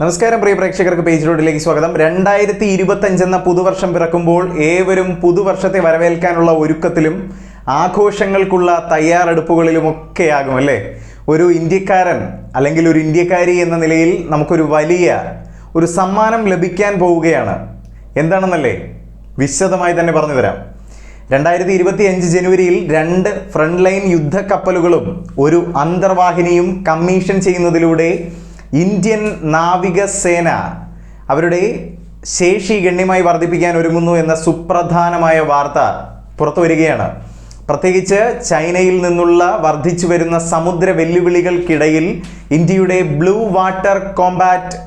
നമസ്കാരം പ്രിയ പ്രേക്ഷകർക്ക് പേജ് റോഡിലേക്ക് സ്വാഗതം. രണ്ടായിരത്തി ഇരുപത്തഞ്ച് എന്ന പുതുവർഷം പിറക്കുമ്പോൾ ഏവരും പുതുവർഷത്തെ വരവേൽക്കാനുള്ള ഒരുക്കത്തിലും ആഘോഷങ്ങൾക്കുള്ള തയ്യാറെടുപ്പുകളിലുമൊക്കെയാകും അല്ലേ? ഒരു ഇന്ത്യക്കാരൻ അല്ലെങ്കിൽ ഒരു ഇന്ത്യക്കാരി എന്ന നിലയിൽ നമുക്കൊരു വലിയ ഒരു സമ്മാനം ലഭിക്കാൻ പോവുകയാണ്. എന്താണെന്നല്ലേ? വിശദമായി തന്നെ പറഞ്ഞു തരാം. രണ്ടായിരത്തി ഇരുപത്തി അഞ്ച് ജനുവരിയിൽ രണ്ട് ഫ്രണ്ട് ലൈൻ യുദ്ധക്കപ്പലുകളും ഒരു അന്തർവാഹിനിയും കമ്മീഷൻ ചെയ്യുന്നതിലൂടെ ഇന്ത്യൻ നാവികസേന അവരുടെ ശേഷി ഗണ്യമായി വർദ്ധിപ്പിക്കാൻ ഒരുങ്ങുന്നു എന്ന സുപ്രധാനമായ വാർത്ത പുറത്തു വരികയാണ്. പ്രത്യേകിച്ച് ചൈനയിൽ നിന്നുള്ള വർദ്ധിച്ചു വരുന്ന സമുദ്ര വെല്ലുവിളികൾക്കിടയിൽ ഇന്ത്യയുടെ ബ്ലൂ വാട്ടർ കോമ്പാറ്റ്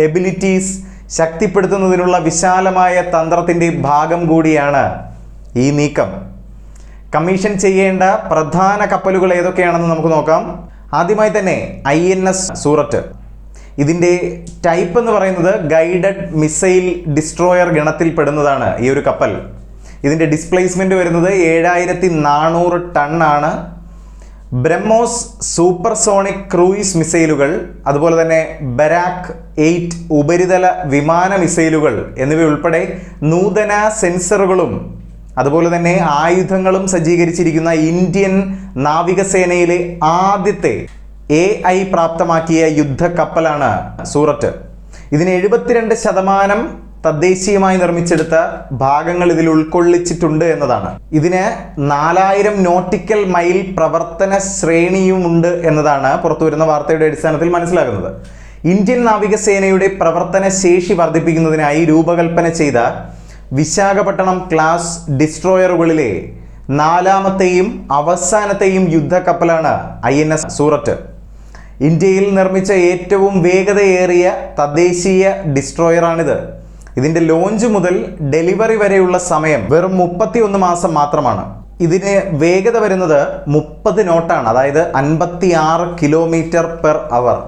എബിലിറ്റീസ് ശക്തിപ്പെടുത്തുന്നതിനുള്ള വിശാലമായ തന്ത്രത്തിന്റെ ഭാഗം കൂടിയാണ് ഈ നീക്കം. കമ്മീഷൻ ചെയ്യേണ്ട പ്രധാന കപ്പലുകൾ ഏതൊക്കെയാണെന്ന് നമുക്ക് നോക്കാം. ആദ്യമായി തന്നെ ഐ എൻ എസ് സൂററ്റ്. ഇതിന്റെ ടൈപ്പ് എന്ന് പറയുന്നത് ഗൈഡഡ് മിസൈൽ ഡിസ്ട്രോയർ ഗണത്തിൽ പെടുന്നതാണ് ഈ ഒരു കപ്പൽ. ഇതിന്റെ ഡിസ്പ്ലേസ്മെന്റ് വരുന്നത് ഏഴായിരത്തി നാനൂറ് ടണ്ണാണ്. ബ്രഹ്മോസ് സൂപ്പർസോണിക് ക്രൂയിസ് മിസൈലുകൾ അതുപോലെ തന്നെ ബരാക്ക് എയ്റ്റ് ഉപരിതല വിമാന മിസൈലുകൾ എന്നിവയുൾപ്പെടെ നൂതന സെൻസറുകളും അതുപോലെ തന്നെ ആയുധങ്ങളും സജ്ജീകരിച്ചിരിക്കുന്ന ഇന്ത്യൻ നാവികസേനയിലെ ആദ്യത്തെ എ ഐ പ്രാപ്തമാക്കിയ യുദ്ധക്കപ്പലാണ് സൂററ്റ്. ഇതിന് എഴുപത്തിരണ്ട് ശതമാനം തദ്ദേശീയമായി നിർമ്മിച്ചെടുത്ത ഭാഗങ്ങൾ ഇതിൽ ഉൾക്കൊള്ളിച്ചിട്ടുണ്ട് എന്നതാണ്. ഇതിന് നാലായിരം നോട്ടിക്കൽ മൈൽ പ്രവർത്തന ശ്രേണിയുമുണ്ട് എന്നതാണ് പുറത്തുവരുന്ന വാർത്തയുടെ അടിസ്ഥാനത്തിൽ മനസ്സിലാകുന്നത്. ഇന്ത്യൻ നാവികസേനയുടെ പ്രവർത്തന ശേഷി വർദ്ധിപ്പിക്കുന്നതിനായി രൂപകൽപ്പന ചെയ്ത വിശാഖപട്ടണം ക്ലാസ് ഡിസ്ട്രോയറുകളിലെ നാലാമത്തെയും അവസാനത്തെയും യുദ്ധക്കപ്പലാണ് ഐ എൻ എസ് സൂററ്റ്. ഇന്ത്യയിൽ നിർമ്മിച്ച ഏറ്റവും വേഗതയേറിയ തദ്ദേശീയ ഡിസ്ട്രോയറാണിത്. ഇതിന്റെ ലോഞ്ച് മുതൽ ഡെലിവറി വരെയുള്ള സമയം വെറും മുപ്പത്തി ഒന്ന് മാസം മാത്രമാണ്. ഇതിന് വേഗത വരുന്നത് മുപ്പത് നോട്ടാണ് അതായത് അൻപത്തി ആറ് കിലോമീറ്റർ പെർ അവർ.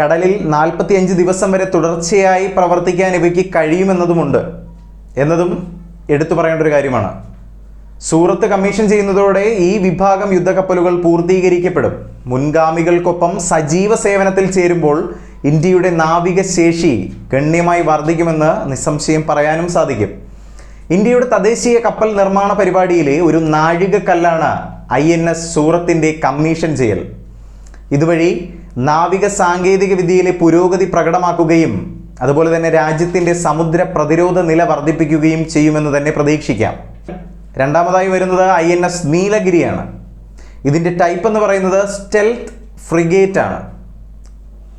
കടലിൽ നാൽപ്പത്തിയഞ്ച് ദിവസം വരെ തുടർച്ചയായി പ്രവർത്തിക്കാൻ ഇവയ്ക്ക് കഴിയുമെന്നതുമുണ്ട്. എന്നതും എടുത്തു പറയേണ്ട ഒരു കാര്യമാണ്. സൂറത്ത് കമ്മീഷൻ ചെയ്യുന്നതോടെ ഈ വിഭാഗം യുദ്ധക്കപ്പലുകൾ പൂർത്തീകരിക്കപ്പെടും. മുൻഗാമികൾക്കൊപ്പം സജീവ സേവനത്തിൽ ചേരുമ്പോൾ ഇന്ത്യയുടെ നാവിക ശേഷി ഗണ്യമായി വർദ്ധിക്കുമെന്ന് നിസ്സംശയം പറയാനും സാധിക്കും. ഇന്ത്യയുടെ തദ്ദേശീയ കപ്പൽ നിർമ്മാണ പരിപാടിയിലെ ഒരു നാഴികക്കല്ലാണ് ഐ എൻ എസ് സൂറത്തിന്റെ കമ്മീഷൻ ചെയ്യൽ. ഇതുവഴി നാവിക സാങ്കേതിക വിദ്യയിലെ പുരോഗതി പ്രകടമാക്കുകയും അതുപോലെ തന്നെ രാജ്യത്തിന്റെ സമുദ്ര പ്രതിരോധ നില വർദ്ധിപ്പിക്കുകയും ചെയ്യുമെന്ന് തന്നെ പ്രതീക്ഷിക്കാം. രണ്ടാമതായി വരുന്നത് ഐ എൻ എസ് നീലഗിരിയാണ്. ഇതിന്റെ ടൈപ്പ് എന്ന് പറയുന്നത് സ്റ്റെൽത്ത് ഫ്രിഗേറ്റ് ആണ്.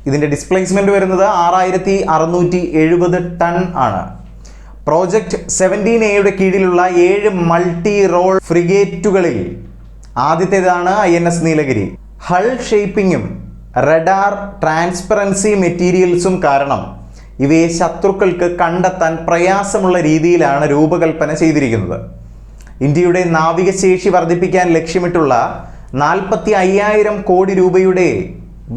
ഇതിന്റെ ഡിസ്പ്ലേസ്മെന്റ് വരുന്നത് ആറായിരത്തി അറുന്നൂറ്റി എഴുപത് ടൺ ആണ് പ്രോജക്റ്റ് സെവന്റീൻ എയുടെ കീഴിലുള്ള ഏഴ് മൾട്ടി റോൾ ഫ്രിഗേറ്റുകളിൽ ആദ്യത്തേതാണ് I N S Nilgiri. Hull ഷേപ്പിങ്ങും radar transparency മെറ്റീരിയൽസും കാരണം ഇവയെ ശത്രുക്കൾക്ക് കണ്ടെത്താൻ പ്രയാസമുള്ള രീതിയിലാണ് രൂപകൽപ്പന ചെയ്തിരിക്കുന്നത്. ഇന്ത്യയുടെ നാവികശേഷി വർദ്ധിപ്പിക്കാൻ ലക്ഷ്യമിട്ടുള്ള നാൽപ്പത്തി അയ്യായിരം കോടി രൂപയുടെ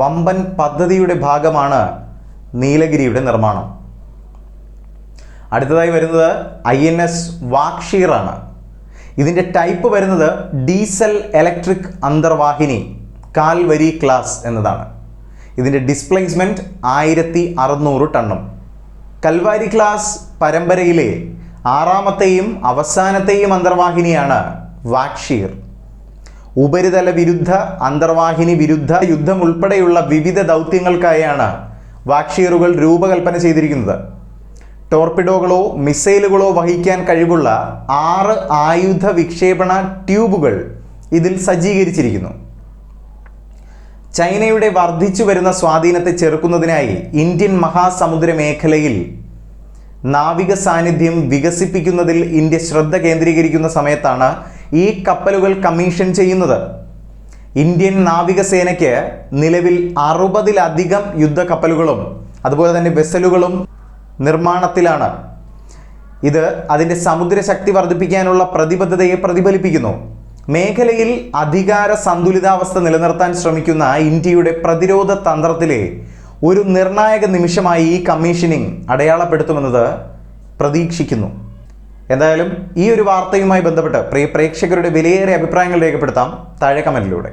വമ്പൻ പദ്ധതിയുടെ ഭാഗമാണ് നീലഗിരിയുടെ നിർമ്മാണം. അടുത്തതായി വരുന്നത് ഐ എൻ എസ് വാക്ഷീറാണ്. ഇതിന്റെ ടൈപ്പ് വരുന്നത് ഡീസൽ ഇലക്ട്രിക് അന്തർവാഹിനി കാൽവരി ക്ലാസ് എന്നതാണ്. ഇതിന്റെ ഡിസ്പ്ലേസ്മെന്റ് ആയിരത്തി അറുന്നൂറ് ടണ്ണും. കൽവാരി ക്ലാസ് പരമ്പരയിലെ ആറാമത്തെയും അവസാനത്തെയും അന്തർവാഹിനിയാണ് വാക്ഷീർ. ഉപരിതല വിരുദ്ധ അന്തർവാഹിനി വിരുദ്ധ യുദ്ധം ഉൾപ്പെടെയുള്ള വിവിധ ദൗത്യങ്ങൾക്കായാണ് വാക്ഷീറുകൾ രൂപകൽപ്പന ചെയ്തിരിക്കുന്നത്. ടോർപിഡോകളോ മിസൈലുകളോ വഹിക്കാൻ കഴിവുള്ള ആറ് ആയുധ വിക്ഷേപണ ട്യൂബുകൾ ഇതിൽ സജ്ജീകരിച്ചിരിക്കുന്നു. ചൈനയുടെ വർദ്ധിച്ചു വരുന്ന സ്വാധീനത്തെ ചെറുക്കുന്നതിനായി ഇന്ത്യൻ മഹാസമുദ്ര മേഖലയിൽ നാവിക സാന്നിധ്യം വികസിപ്പിക്കുന്നതിൽ ഇന്ത്യ ശ്രദ്ധ കേന്ദ്രീകരിക്കുന്ന സമയത്താണ് ഈ കപ്പലുകൾ കമ്മീഷൻ ചെയ്യുന്നത്. ഇന്ത്യൻ നാവികസേനയ്ക്ക് നിലവിൽ അറുപതിലധികം യുദ്ധക്കപ്പലുകളും അതുപോലെ തന്നെ വെസലുകളും നിർമ്മാണത്തിലാണ്. ഇത് അതിന്റെ സമുദ്ര ശക്തി വർദ്ധിപ്പിക്കാനുള്ള പ്രതിബദ്ധതയെ പ്രതിഫലിപ്പിക്കുന്നു. മേഖലയിൽ അധികാര സന്തുലിതാവസ്ഥ നിലനിർത്താൻ ശ്രമിക്കുന്ന ഇന്ത്യയുടെ പ്രതിരോധ തന്ത്രത്തിലെ ഒരു നിർണായക നിമിഷമായി ഈ കമ്മീഷനിങ് അടയാളപ്പെടുത്തുമെന്നത് പ്രതീക്ഷിക്കുന്നു. എന്തായാലും ഈ ഒരു വാർത്തയുമായി ബന്ധപ്പെട്ട് പ്രിയ പ്രേക്ഷകരുടെ വിലയേറിയ അഭിപ്രായങ്ങൾ രേഖപ്പെടുത്താം താഴെ കമന്റിലൂടെ